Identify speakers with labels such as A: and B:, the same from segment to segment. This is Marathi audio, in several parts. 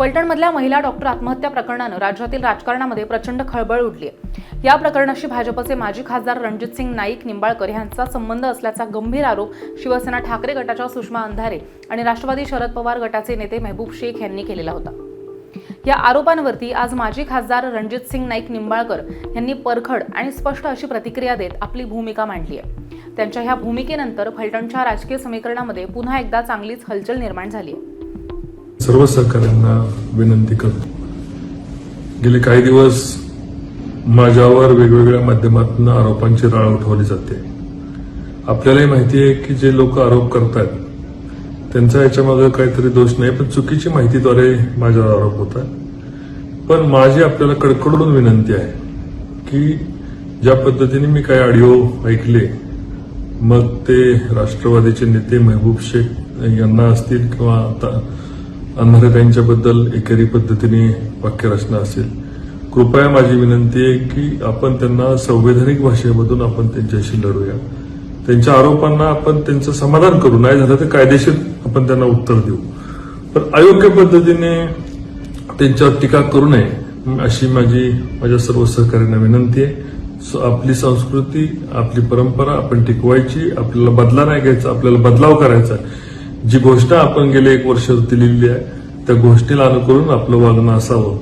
A: फलटणमधल्या महिला डॉक्टर आत्महत्या प्रकरणानं राज्यातील राजकारणामध्ये प्रचंड खळबळ उडली आहे. या प्रकरणाशी भाजपचे माजी खासदार रणजितसिंग नाईक निंबाळकर यांचा संबंध असल्याचा गंभीर आरोप शिवसेना ठाकरे गटाच्या सुषमा अंधारे आणि राष्ट्रवादी शरद पवार गटाचे नेते महबूब शेख यांनी केलेला होता. या आरोपांवरती आज माजी खासदार रणजितसिंग नाईक निंबाळकर यांनी परखड आणि स्पष्ट अशी प्रतिक्रिया देत आपली भूमिका मांडली आहे. त्यांच्या ह्या भूमिकेनंतर फलटणच्या राजकीय समीकरणामध्ये पुन्हा एकदा चांगलीच हलचल निर्माण झाली आहे.
B: सर्व सहकाऱ्यांना विनंती करतो. गेले काही दिवस माझ्यावर वेगवेगळ्या माध्यमातून आरोपांची राळ उठवली जाते. आपल्यालाही माहिती आहे की जे लोक आरोप करतात त्यांचा याच्यामागे काहीतरी दोष नाही पण चुकीची माहितीद्वारे माझ्यावर आरोप होतात. पण माझी आपल्याला कडकडून विनंती आहे की ज्या पद्धतीने मी काही ऑडिओ ऐकले मग ते राष्ट्रवादीचे नेते महबूब शेख यांना असतील किंवा आता अंधारेताईंच्याबद्दल एकेरी पद्धतीने वाक्यरचना असेल. कृपया माझी विनंती आहे की आपण त्यांना संवैधानिक भाषेमधून आपण त्यांच्याशी लढूया. त्यांच्या आरोपांना आपण त्यांचं समाधान करू. नाही झालं तर कायदेशीर आपण त्यांना उत्तर देऊ. पण अयोग्य पद्धतीने त्यांच्यावर टीका करू नये अशी माझी माझ्या सर्व सहकार्यांना विनंती आहे. आपली संस्कृती आपली परंपरा आपण टिकवायची आपल्याला बदला नाही घ्यायचा आपल्याला बदलाव करायचा आहे. जी घोषणा आपण गेले एक वर्ष दिलेली आहे त्या घोषणेला अनुकरून आपलं वागणं असावं.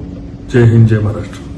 B: जय हिंद जय महाराष्ट्र.